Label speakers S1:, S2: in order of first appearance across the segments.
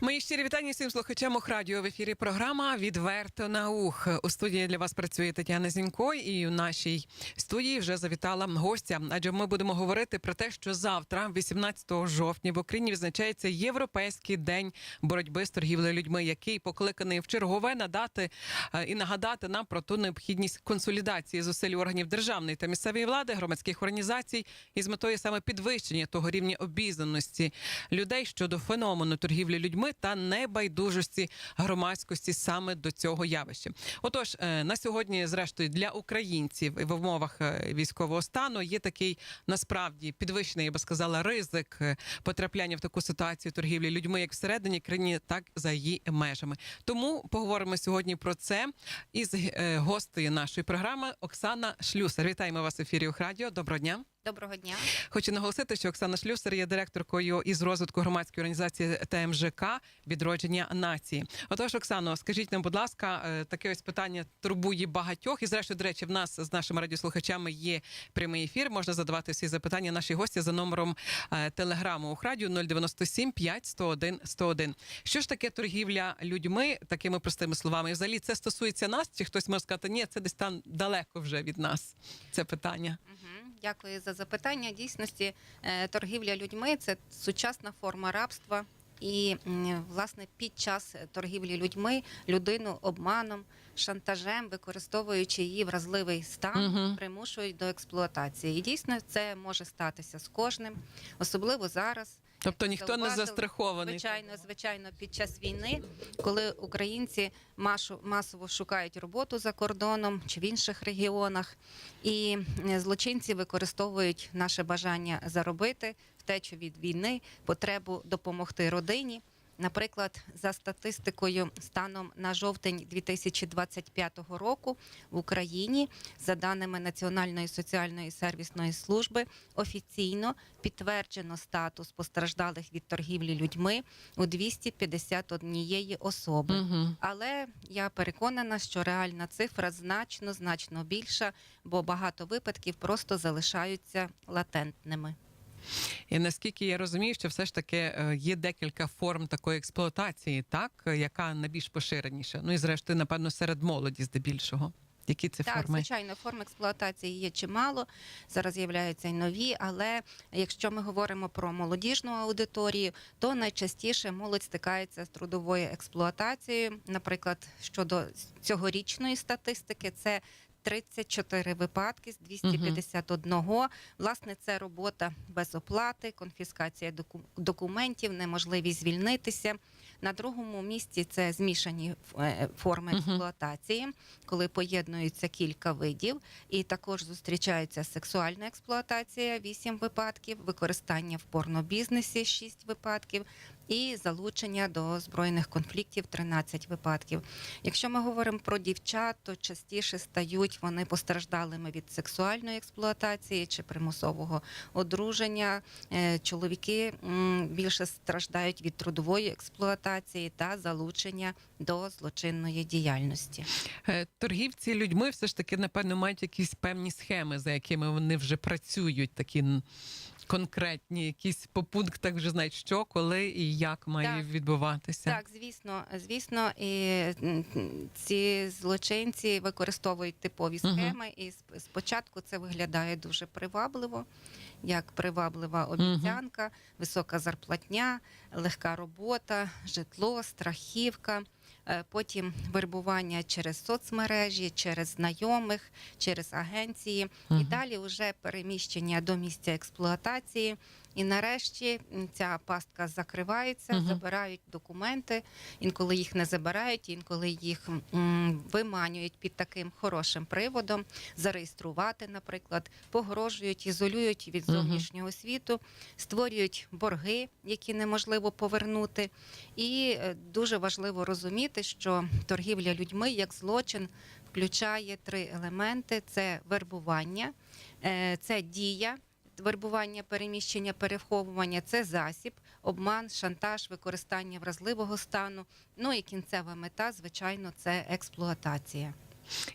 S1: Мої щирі вітання всім слухачам Охрадіо в ефірі. Програма Відверто на ух. У студії для вас працює Тетяна Зінько, і у нашій студії вже завітала гостя. Адже ми будемо говорити про те, що завтра, 18 жовтня, в Україні відзначається Європейський день боротьби з торгівлею людьми, який покликаний в чергове надати е, і нагадати нам про ту необхідність консолідації зусиль органів державної та місцевої влади, громадських організацій із метою саме підвищення того рівня обізнаності людей щодо феномену торгівлі людьми та небайдужості громадськості саме до цього явища. Отож, е, на сьогодні, зрештою, для українців в умовах е, військового стану є такий насправді підвищений, я би сказала, ризик е, потрапляння в таку ситуацію торгівлі людьми, як всередині країни, так і за її межами. Тому поговоримо сьогодні про це із гостею нашої програми Оксана Шлюсар. Вітаємо вас в ефірі Охрадіо. Доброго дня.
S2: Доброго дня.
S1: Хочу наголосити, що Оксана Шлюсер є директоркою із розвитку громадської організації ТМЖК відродження нації. Отож, Оксано, скажіть нам, будь ласка, е, таке ось питання турбує багатьох. І зрештою, до речі, в нас з нашими радіослухачами є прямий ефір. Можна задавати всі запитання нашій гості за номером е, телеграму Охрадіо 097 5 101 101. Що ж таке торгівля людьми, такими простими словами? І взагалі це стосується нас? Чи хтось може сказати, ні, це десь там далеко вже від нас? Це питання.
S2: Угу. Дякую за запитання. Дійсності, е, торгівля людьми це сучасна форма рабства. І власне під час торгівлі людьми людину обманом, шантажем, використовуючи її вразливий стан,
S1: угу.
S2: примушують до експлуатації. І дійсно це може статися з кожним, особливо зараз.
S1: Тобто ніхто не застрахований.
S2: Звичайно, звичайно, під час війни, коли українці масово шукають роботу за кордоном чи в інших регіонах, і е, злочинці використовують наше бажання заробити, втечу від війни, потребу допомогти родині. Наприклад, за статистикою станом на жовтень 2025 року в Україні, за даними Національної соціальної сервісної служби, офіційно підтверджено статус постраждалих від торгівлі людьми у 251 особи.
S1: Угу.
S2: Але я переконана, що реальна цифра значно значно більша, бо багато випадків просто залишаються латентними.
S1: І наскільки я розумію, що все ж таки е, є декілька форм такої експлуатації, так е, яка найбільш поширеніша. Ну і зрештою, напевно, серед молоді здебільшого. Які це
S2: Так,
S1: форми?
S2: звичайно, форм експлуатації є чимало. Зараз з'являються й нові. Але якщо ми говоримо про молодіжну аудиторію, то найчастіше молодь стикається з трудовою експлуатацією. Наприклад, щодо цьогорічної статистики, це 34 випадки з 251. Власне, це робота без оплати, конфіскація документів, неможливість звільнитися. На другому місці це змішані е, форми експлуатації, коли поєднуються кілька видів, і також зустрічається сексуальна експлуатація 8 випадків, використання в порнобізнесі 6 випадків, і залучення до збройних конфліктів 13 випадків. Якщо ми говоримо про дівчат, то частіше стають вони постраждалими від сексуальної експлуатації чи примусового одруження. Е, Чоловіки більше страждають від трудової експлуатації та залучення до злочинної діяльності.
S1: Е, Торгівці людьми все ж таки, напевно, мають якісь певні схеми, за якими вони вже працюють, такі конкретні, якісь по пунктах вже знають, що, коли і як має
S2: Так.
S1: відбуватися.
S2: Так, звісно, звісно, і ці злочинці використовують типові схеми, і сп- спочатку це виглядає дуже привабливо, як приваблива обіцянка, висока зарплатня, легка робота, житло, страхівка. Е, Потім вербування через соцмережі, через знайомих, через агенції, і далі вже переміщення до місця експлуатації. І нарешті ця пастка закривається,
S1: Мгм.
S2: забирають документи. Інколи їх не забирають, інколи їх м, виманюють під таким хорошим приводом, зареєструвати, наприклад, погрожують, ізолюють від зовнішнього світу, створюють борги, які неможливо повернути. І е, дуже важливо розуміти, що торгівля людьми як злочин включає три елементи: це вербування, е, це дія. Вербування, переміщення, переховування це засіб, обман, шантаж, використання вразливого стану. Ну і кінцева мета, звичайно, це експлуатація.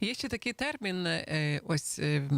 S1: Є ще такий термін, е, ось е,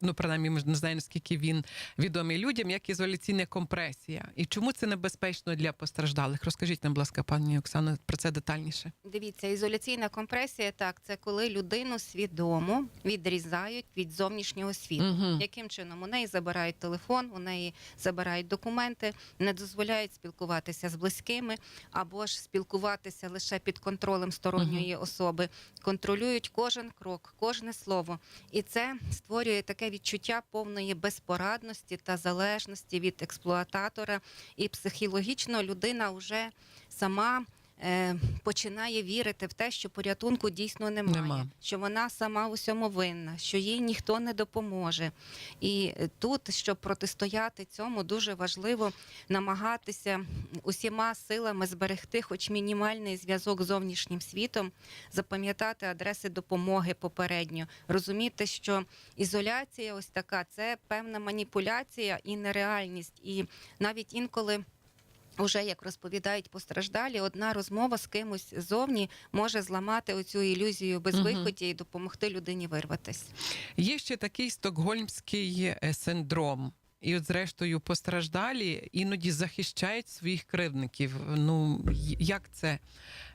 S1: ну принаймні, ми не знаємо, наскільки він відомий людям, як ізоляційна компресія. І чому це небезпечно для постраждалих? Розкажіть нам, будь ласка, пані Оксана, про це детальніше.
S2: Дивіться, ізоляційна компресія так, це коли людину свідомо відрізають від зовнішнього світу.
S1: Мгм.
S2: Яким чином у неї забирають телефон, у неї забирають документи, не дозволяють спілкуватися з близькими або ж спілкуватися лише під контролем сторонньої особи, контролюють кожен крок, кожне слово. І це створює таке відчуття повної безпорадності та залежності від експлуататора. І психологічно людина вже сама. Е, Починає вірити в те, що порятунку дійсно немає,
S1: Нема.
S2: що вона сама у всьому винна, що їй ніхто не допоможе. І тут, щоб протистояти цьому, дуже важливо намагатися усіма силами зберегти хоч мінімальний зв'язок з зовнішнім світом, запам'ятати адреси допомоги попередньо, розуміти, що ізоляція, ось така, це певна маніпуляція і нереальність. І навіть інколи. Уже як розповідають постраждалі, одна розмова з кимось ззовні може зламати оцю ілюзію безвиході і допомогти людині вирватися.
S1: Є ще такий стокгольмський е, синдром. І, от, зрештою, постраждалі іноді захищають своїх кривдників. Ну як це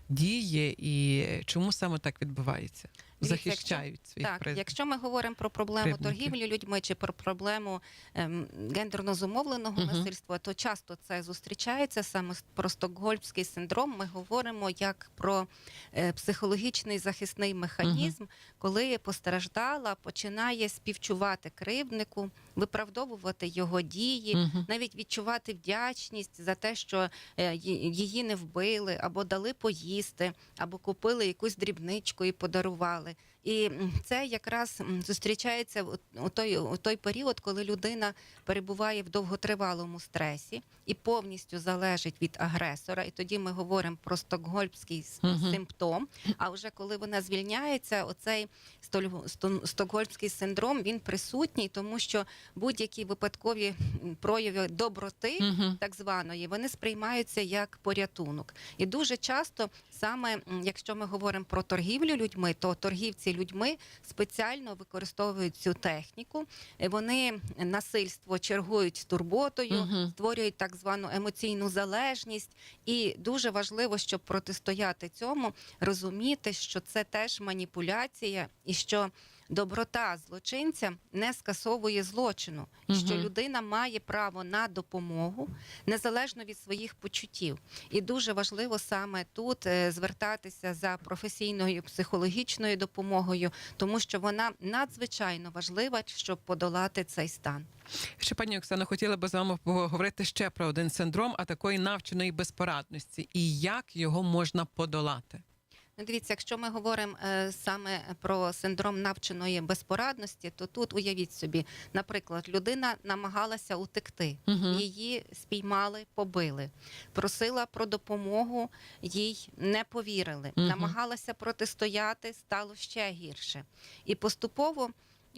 S1: діє і чому саме так відбувається? Захищають своїх
S2: Так, якщо ми говоримо про проблему
S1: Кривдників.
S2: торгівлі людьми чи про проблему ем, гендерно зумовленого
S1: Мгм.
S2: насильства, то часто це зустрічається саме про стокгольмський синдром. Ми говоримо як про е, психологічний захисний механізм, коли постраждала починає співчувати кривднику, виправдовувати його дії,
S1: Мгм.
S2: навіть відчувати вдячність за те, що е, її не вбили, або дали поїсти, або купили якусь дрібничку і подарували. сказали, І це якраз зустрічається у той, у той період, коли людина перебуває в довготривалому стресі і повністю залежить від агресора. І тоді ми говоримо про стокгольмський
S1: Мгм.
S2: симптом. А вже коли вона звільняється, оцей стокгольмський синдром він присутній, тому що будь-які випадкові прояви доброти.
S1: Мгм.
S2: Так званої, вони сприймаються як порятунок, і дуже часто, саме якщо ми говоримо про торгівлю людьми, то торгівці людьми спеціально використовують цю техніку. Е, Вони насильство чергують з турботою,
S1: Мгм.
S2: створюють так звану емоційну залежність. І дуже важливо, щоб протистояти цьому, розуміти, що це теж маніпуляція, і що доброта злочинця не скасовує злочину, і що людина має право на допомогу незалежно від своїх почуттів. І дуже важливо саме тут е, звертатися за професійною психологічною допомогою, тому що вона надзвичайно важлива, щоб подолати цей стан.
S1: Ще пані Оксано, хотіла би з вами поговорити ще про один синдром, а такої навченої безпорадності, і як його можна подолати.
S2: Ну, дивіться, якщо ми говоримо е, саме про синдром навченої безпорадності, то тут уявіть собі, наприклад, людина намагалася утекти,
S1: угу.
S2: її спіймали, побили, просила про допомогу, їй не повірили,
S1: угу.
S2: намагалася протистояти, стало ще гірше. І поступово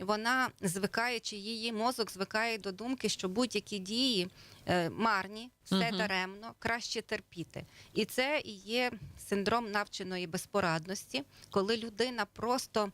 S2: вона звикає, чи її мозок звикає до думки, що будь-які дії е, марні, все даремно, краще терпіти. І це і є синдром навченої безпорадності, коли людина просто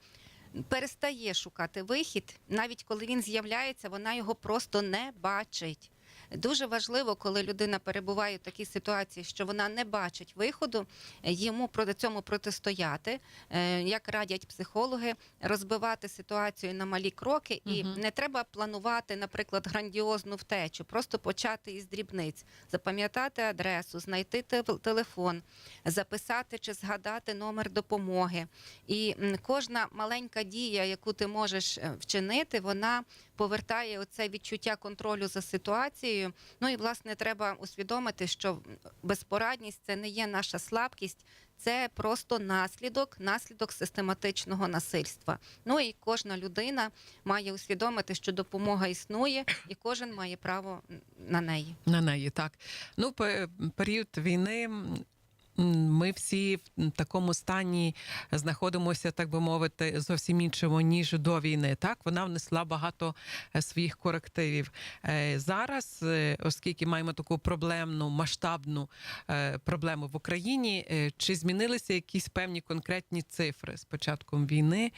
S2: перестає шукати вихід, навіть коли він з'являється, вона його просто не бачить. Дуже важливо, коли людина перебуває в такій ситуації, що вона не бачить виходу, е, йому проти цьому протистояти, Е, як радять психологи, розбивати ситуацію на малі кроки, і
S1: Мгм.
S2: не треба планувати, наприклад, грандіозну втечу, просто почати із дрібниць, запам'ятати адресу, знайти телефон, записати чи згадати номер допомоги. І кожна маленька дія, яку ти можеш е, вчинити, вона повертає оце відчуття контролю за ситуацією. Ну і власне треба усвідомити, що безпорадність це не є наша слабкість. Це просто наслідок, наслідок систематичного насильства. Ну і кожна людина має усвідомити, що допомога існує, і кожен має право на неї.
S1: На неї так. Ну, пе- період війни ми всі в такому стані знаходимося, так би мовити, зовсім іншому ніж до війни. Так вона внесла багато е, своїх корективів. Е, Зараз, е, оскільки маємо таку проблемну масштабну проблему в Україні, чи змінилися якісь певні конкретні цифри з початком війни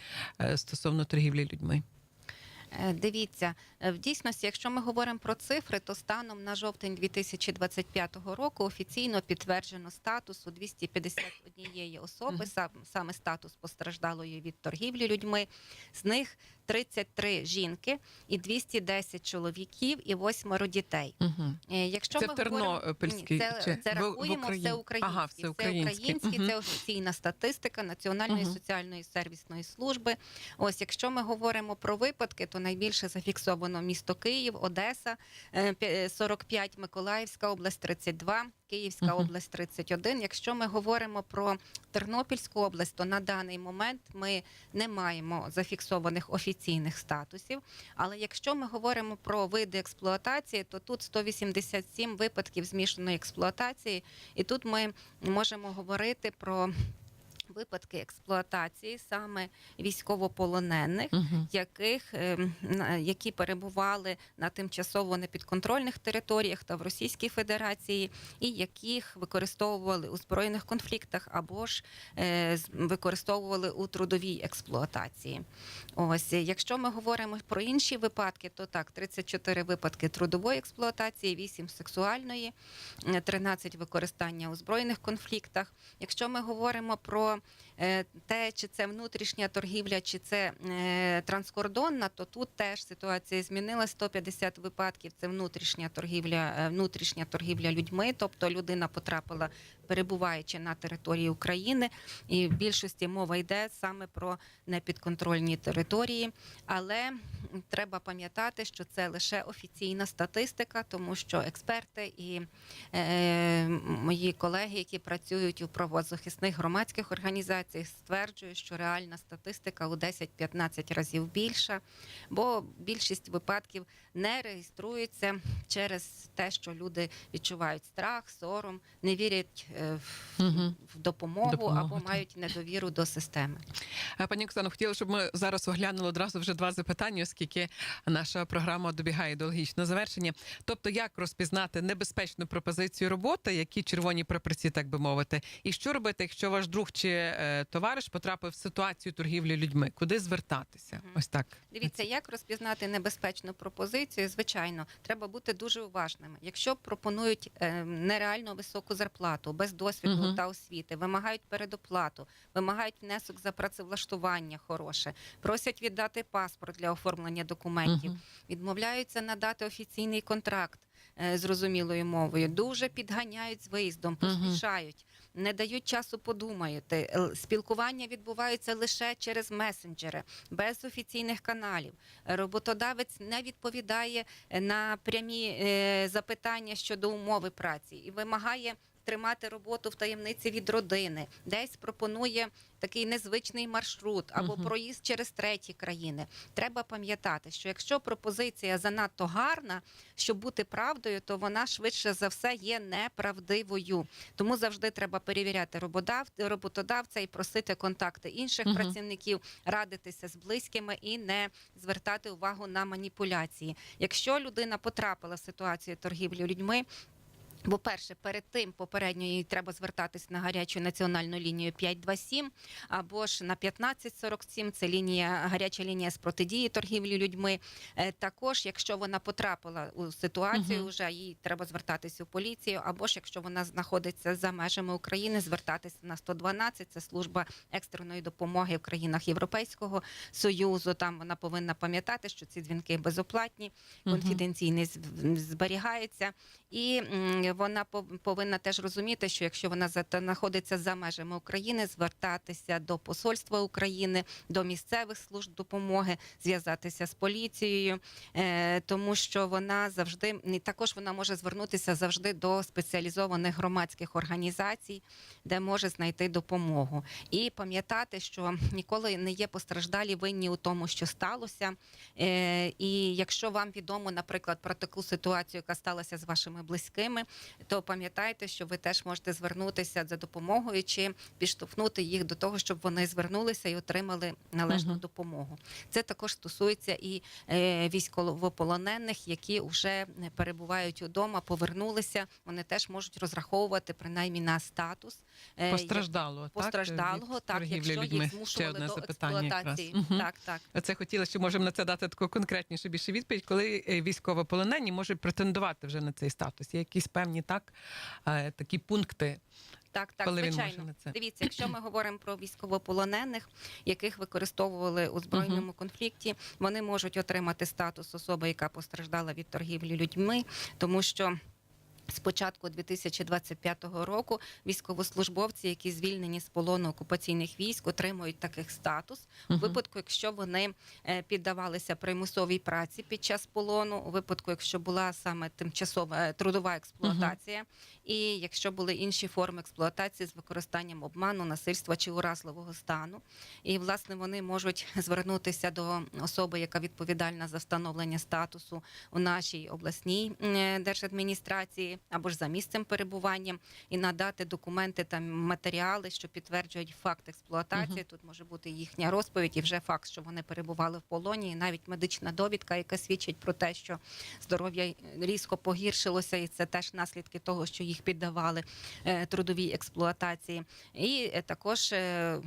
S1: стосовно торгівлі людьми?
S2: Е, Дивіться, е, в дійсності, якщо ми говоримо про цифри, то станом на жовтень 2025 року офіційно підтверджено статус у 251 особи, сам, саме статус постраждалої від торгівлі людьми. З них 33 жінки і 210 чоловіків і восьмеро дітей.
S1: Угу.
S2: Якщо
S1: Це
S2: ми
S1: в
S2: говоримо- Ні, це, це рахуємо
S1: Україні?
S2: всеукраїнські.
S1: Ага, всеукраїнські.
S2: Всеукраїнські,
S1: Мгм.
S2: це офіційна статистика Національної
S1: Мгм.
S2: соціальної сервісної служби. Ось, якщо ми говоримо про випадки, то найбільше зафіксовано місто Київ, Одеса, е, п'я- 45, Миколаївська область 32, Київська
S1: Мгм.
S2: область 31. Якщо ми говоримо про Тернопільську область, то на даний момент ми не маємо зафіксованих офіційних статусів. Але якщо ми говоримо про види експлуатації, то тут 187 випадків змішаної експлуатації, і тут ми можемо говорити про випадки експлуатації саме військовополонених.
S1: Угу.
S2: Яких ем, які перебували на тимчасово непідконтрольних територіях та в Російській Федерації, і яких використовували у збройних конфліктах або ж е, використовували у трудовій експлуатації. Ось е, якщо ми говоримо про інші випадки, то так 34 випадки трудової експлуатації, 8 сексуальної, е, 13 використання у збройних конфліктах. Якщо ми говоримо про е, те, чи це внутрішня торгівля, чи це е, транскордонна, то тут теж ситуація змінилася. 150 випадків це внутрішня торгівля, е, внутрішня торгівля людьми, тобто людина потрапила, перебуваючи на території України, і в більшості мова йде саме про непідконтрольні території. Але треба пам'ятати, що це лише офіційна статистика, тому що експерти і е, мої колеги, які працюють у правозахисних громадських організаціях, стверджують, що реальна статистика у 10-15 разів більша, бо більшість випадків не реєструється через те, що люди відчувають страх, сором, не вірять е, в, допомогу,
S1: Допомогу,
S2: або
S1: так.
S2: мають недовіру до системи.
S1: Е, Пані Оксано, хотіла, щоб ми зараз оглянули одразу вже два запитання, оскільки наша програма добігає до логічного завершення. Тобто, як розпізнати небезпечну пропозицію роботи, які червоні прапорці, так би мовити, і що робити, якщо ваш друг чи е, товариш потрапив в ситуацію торгівлі людьми? Куди звертатися?
S2: Мгм.
S1: Ось так.
S2: Дивіться, як розпізнати небезпечну пропозицію. Звичайно, треба бути дуже уважними. Якщо пропонують е, нереально високу зарплату, без досвіду
S1: Мгм.
S2: та освіти, вимагають передоплату, вимагають внесок за працевлаштування хороше, просять віддати паспорт для оформлення документів,
S1: Мгм.
S2: відмовляються надати офіційний контракт е, зрозумілою мовою, дуже підганяють з виїздом, поспішають. Не дають часу подумати. Е, Спілкування відбуваються лише через месенджери, без офіційних каналів. Роботодавець не відповідає на прямі е, запитання щодо умови праці і вимагає тримати роботу в таємниці від родини, десь пропонує такий незвичний маршрут або
S1: Мгм.
S2: проїзд через треті країни. Треба пам'ятати, що якщо пропозиція занадто гарна, щоб бути правдою, то вона швидше за все є неправдивою. Тому завжди треба перевіряти роботодав- роботодавця і просити контакти інших
S1: Мгм.
S2: працівників, радитися з близькими і не звертати увагу на маніпуляції. Якщо людина потрапила в ситуацію торгівлі людьми. Бо перше, перед тим попередньо їй треба звертатись на гарячу національну лінію 527 або ж на 1547, це лінія гаряча лінія з протидії торгівлі людьми. Е, Також, якщо вона потрапила у ситуацію,
S1: Мгм.
S2: вже їй треба звертатись у поліцію, або ж якщо вона знаходиться за межами України, звертатися на 112, це служба екстреної допомоги в країнах Європейського союзу. Там вона повинна пам'ятати, що ці дзвінки безоплатні,
S1: Мгм.
S2: конфіденційність зберігається, і вона пов- повинна теж розуміти, що якщо вона знаходиться за межами України, звертатися до посольства України, до місцевих служб допомоги, зв'язатися з поліцією, е, тому що вона завжди також вона може звернутися завжди до спеціалізованих громадських організацій, де може знайти допомогу, і пам'ятати, що ніколи не є постраждалі винні у тому, що сталося. Е, І якщо вам відомо, наприклад, про таку ситуацію, яка сталася з вашими близькими, то пам'ятайте, що ви теж можете звернутися за допомогою чи підштовхнути їх до того, щоб вони звернулися і отримали належну
S1: Мгм.
S2: допомогу. Це також стосується і е, військовополонених, які вже перебувають удома, повернулися. Вони теж можуть розраховувати принаймні на статус е,
S1: Постраждало, так?
S2: постраждалого,
S1: від
S2: так, якщо
S1: людьми.
S2: їх змушували до експлуатації.
S1: Мгм.
S2: Так, так.
S1: Це хотіла, що можемо на це дати таку конкретніше більше відповідь, коли е, військовополонені можуть претендувати вже на цей статус. Є якісь певні так е, такі пункти.
S2: Так, так,
S1: Коли
S2: звичайно. Дивіться, якщо ми говоримо про військовополонених, яких використовували у збройному конфлікті, вони можуть отримати статус особи, яка постраждала від торгівлі людьми, тому що. З початку 2025 року військовослужбовці, які звільнені з полону окупаційних військ, отримують таких статус. У випадку, якщо вони е, піддавалися примусовій праці під час полону, у випадку, якщо була саме тимчасова е, трудова експлуатація, і якщо були інші форми експлуатації з використанням обману, насильства чи уразливого стану. І власне вони можуть звернутися до особи, яка відповідальна за встановлення статусу у нашій обласній е, або ж за місцем перебування, і надати документи та матеріали, що підтверджують факт експлуатації. Тут може бути їхня розповідь і вже факт, що вони перебували в полоні, і навіть медична довідка, яка свідчить про те, що здоров'я різко погіршилося, і це теж наслідки того, що їх піддавали е, трудовій експлуатації. І е, також е,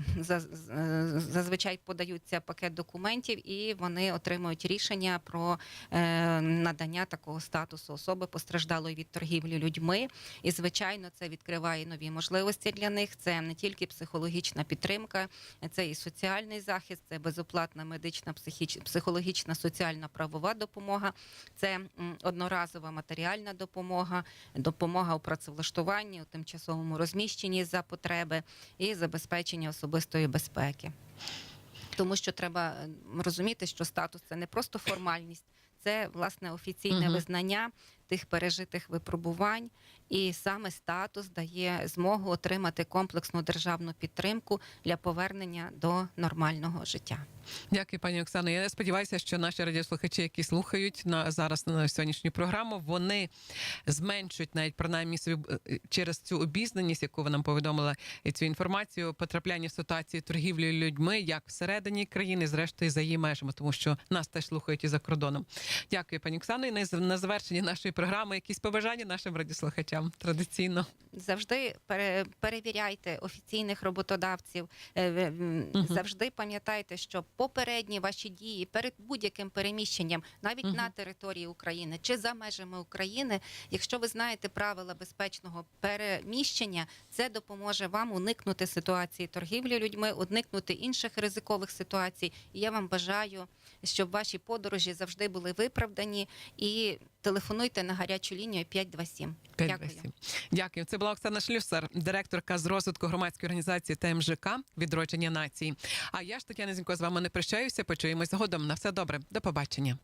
S2: зазвичай подаються пакет документів, і вони отримують рішення про надання такого статусу особи постраждалої від торгівлі людьми. І звичайно, це відкриває нові можливості для них. Це не тільки психологічна підтримка, це і соціальний захист, це безоплатна медична, психіч- психологічна, соціальна правова допомога, це одноразова матеріальна допомога, допомога у працевлаштуванні, у тимчасовому розміщенні за потреби і забезпечення особистої безпеки. Тому що треба розуміти, що статус це не просто формальність, це власне офіційне
S1: Мгм.
S2: визнання тих пережитих випробувань, і саме статус дає змогу отримати комплексну державну підтримку для повернення до нормального життя.
S1: Дякую, пані Оксано. Я сподіваюся, що наші радіослухачі, які слухають на зараз на сьогоднішню програму, вони зменшують навіть принаймні собі е, через цю обізнаність, яку ви нам повідомила, і цю інформацію потрапляння в ситуації торгівлі людьми, як всередині країни, зрештою за її межами, тому що нас теж слухають і за кордоном. Дякую, пані Оксано. І на завершення нашої програми якісь побажання нашим радіослухачам традиційно.
S2: Завжди пере, перевіряйте офіційних роботодавців. е. Завжди пам'ятайте, що попередні ваші дії перед будь-яким переміщенням, навіть на території України чи за межами України, якщо ви знаєте правила безпечного переміщення, це допоможе вам уникнути ситуації торгівлі людьми, уникнути інших ризикових ситуацій. І я вам бажаю, щоб ваші подорожі завжди були виправдані і телефонуйте на гарячу лінію 527. Дякую.
S1: 527. Дякую. Це була Оксана Шлюсар, директорка з розвитку громадської організації ТМЖК відродження нації. А я ж Тетяна Зінько з вами не прощаюся. Почуємось згодом. На все добре. До побачення.